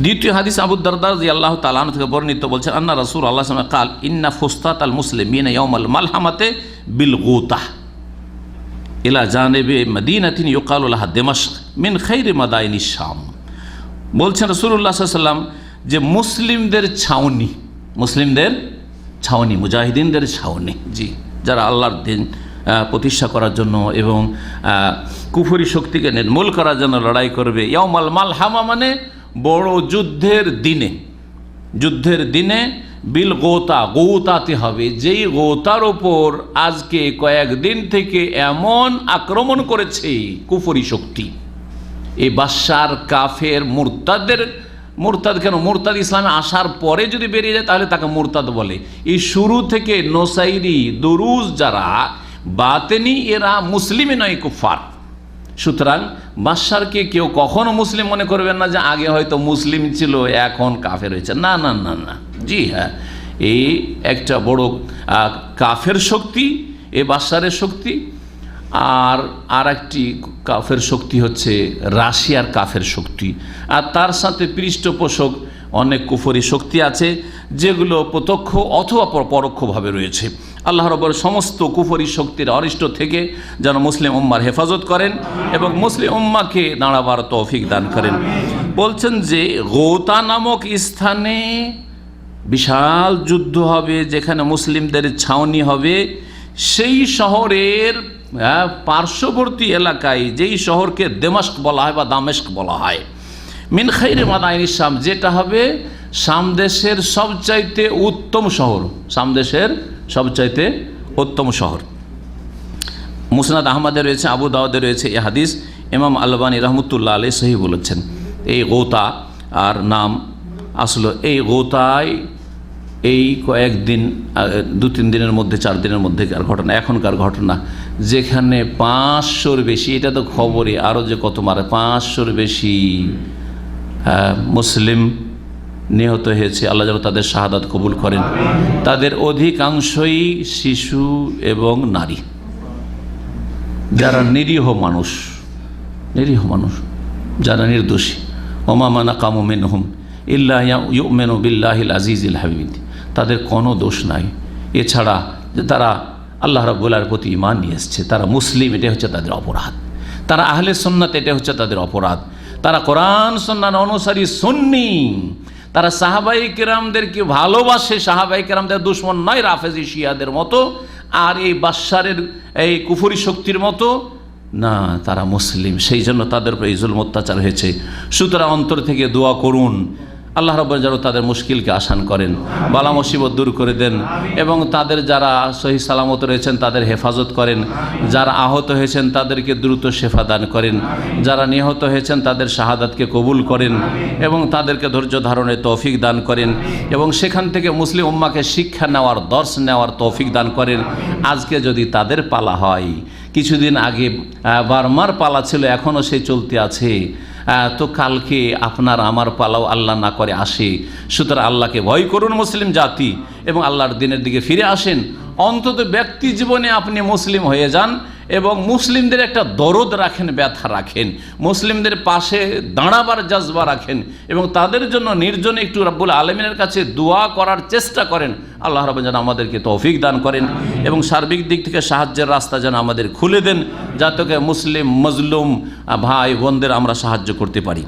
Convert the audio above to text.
দ্বিতীয় হাদিস আবু দারদার জি আল্লাহ তালান থেকে বর্ণিত বলছেন, আন্না রসুল আল্লাহ কাল, ইন্না ফুস্তাত আল মুসলিম মিন ইয়মাল মালহামাতে বিল গোতাহ। ইলা জানেবে মদিনাতিন দেমাশক মিন খৈরে মাদাইনি শাম। বলছেন রসুল্লাহ সাল্লাম যে মুসলিমদের ছাউনি মুসলিমদের ছাউনি, মুজাহিদিনদের ছাউনি, জি, যারা আল্লাহর দিন প্রতিষ্ঠা করার জন্য এবং কুফরি শক্তিকে নির্মূল করার জন্য লড়াই করবে। ইয়মাল মাল হামা মানে বড় যুদ্ধের দিনে যুদ্ধের দিনে বিল গোতা, গৌতাতে হবে। যেই গোতার ওপর আজকে কয়েকদিন থেকে এমন আক্রমণ করেছে কুফরি শক্তি। এই বাদশার কাফের মুরতাদের, মুরতাদ কেন? মুরতাদ ইসলামে আসার পরে যদি বেরিয়ে যায়, তাহলে তাকে মুরতাদ বলে। এই শুরু থেকে নোসাইরি, দরুজ যারা, বাতেনি এরা মুসলিমই নয় কুফার। সুতরাং বাদশারকে কেউ কখনো মুসলিম মনে করবেন না যে আগে হয়তো মুসলিম ছিল, এখন কাফের হয়েছে। না না না না। জি হ্যাঁ। এই একটা বড় কাফের শক্তি, এ বাদশারের শক্তি, আর আর একটি কাফের শক্তি হচ্ছে রাশিয়ার কাফের শক্তি। আর তার সাথে পৃষ্ঠপোষক অনেক কুফরি শক্তি আছে, যেগুলো প্রত্যক্ষ অথবা পরোক্ষভাবে রয়েছে। আল্লাহ রবর সমস্ত কুফরি শক্তির অরিষ্ট থেকে যেন মুসলিম উম্মার হেফাজত করেন এবং মুসলিম উম্মাকে দাঁড়াবার তৌফিক দান করেন। বলছেন যে গৌতা নামক স্থানে বিশাল যুদ্ধ হবে যেখানে মুসলিমদের ছাউনি হবে। সেই শহরের আহ, পার্শ্ববর্তী এলাকায় যেই শহরকে দেমাস্ক বলা হয় বা দামেস্ক বলা হয়। মিন খাইরে মাদাইন ইসলাম যেটা হবে সামদেশের সবচাইতে উত্তম শহর সামদেশের সবচাইতে উত্তম শহর। মুসনাদ আহমদে রয়েছে, আবু দাউদে রয়েছে এ হাদিস। ইমাম আলবানী রহমতুল্লাহ আলী সহি বলেছেন, এই গোতা আর নাম আসলো এই গোতায় এই কয়েকদিন দু তিন দিনের মধ্যে, চার দিনের মধ্যেকার ঘটনা, এখনকার ঘটনা। যেখানে পাঁচশোর বেশি, এটা তো খবরে আরও যে কত মারে, পাঁচশোর বেশি মুসলিম নিহত হয়েছে। আল্লাহ যেন তাদের শাহাদাত কবুল করেন। তাদের অধিকাংশই শিশু এবং নারী। যারা নিরীহ মানুষ নিরীহ মানুষ, যারা নির্দোষী। ওমামানা কামুমেন হুম ইল্লাহ ইউমেন বিল্লাহিল আজিজিল হাবিদ তাদের কোনো দোষ নাই। এছাড়া যে তারা আল্লাহ রব্বুল্লার প্রতি ইমান নিয়ে এসছে। তারা মুসলিম এটা হচ্ছে তাদের অপরাধ। তারা আহলে সন্ন্যাত এটা হচ্ছে তাদের অপরাধ। তারা কোরআন সন্ন্যান অনুসারী সুন্নি। তারা সাহাবাই কেরামদেরকে ভালোবাসে? সাহাবাই কেরামদের দুশ্মন নয়, রাফেজি শিয়াদের মতো। আর এই বাদশারের এই কুফুরি শক্তির মতো। না, তারা মুসলিম সেই জন্য তাদের উপর ইজুল অত্যাচার হয়েছে। সুতরাং অন্তর থেকে দোয়া করুন। আল্লাহ রব্বর যেন তাদের মুশকিলকে আসান করেন, বালা মুসিবত দূর করে দেন এবং তাদের যারা সহি সালামত রয়েছেন তাদের হেফাজত করেন, যারা আহত হয়েছেন তাদেরকে দ্রুত সেফা দান করেন, যারা নিহত হয়েছেন তাদের শাহাদাতকে কবুল করেন এবং তাদেরকে ধৈর্য ধারণের তৌফিক দান করেন এবং সেখান থেকে মুসলিম উম্মাকে শিক্ষা নেওয়ার, দর্শ নেওয়ার তৌফিক দান করেন। আজকে যদি তাদের পালা হয়, কিছুদিন আগে বার্মার পালা ছিল এখনও সে চলতে আছে। তো কালকে আপনার আমার পালাও আল্লাহ না করে আসে। সুতরাং আল্লাহকে ভয় করুন মুসলিম জাতি এবং আল্লাহর দিনের দিকে ফিরে আসেন। অন্তত ব্যক্তি জীবনে আপনি মুসলিম হয়ে যান। এবং মুসলিমদের একটা দরদ রাখেন, ব্যথা রাখেন। মুসলিমদের পাশে দাঁড়াবার জজবা রাখেন এবং তাদের জন্য নির্জনে একটু রাব্বুল আলমিনের কাছে দোয়া করার চেষ্টা করেন। আল্লাহ রব যেন আমাদেরকে তৌফিক দান করেন এবং সার্বিক দিক থেকে সাহায্যের রাস্তা যেন আমাদের খুলে দেন, যাতে মুসলিম, মজলুম ভাই বোনদের আমরা সাহায্য করতে পারি।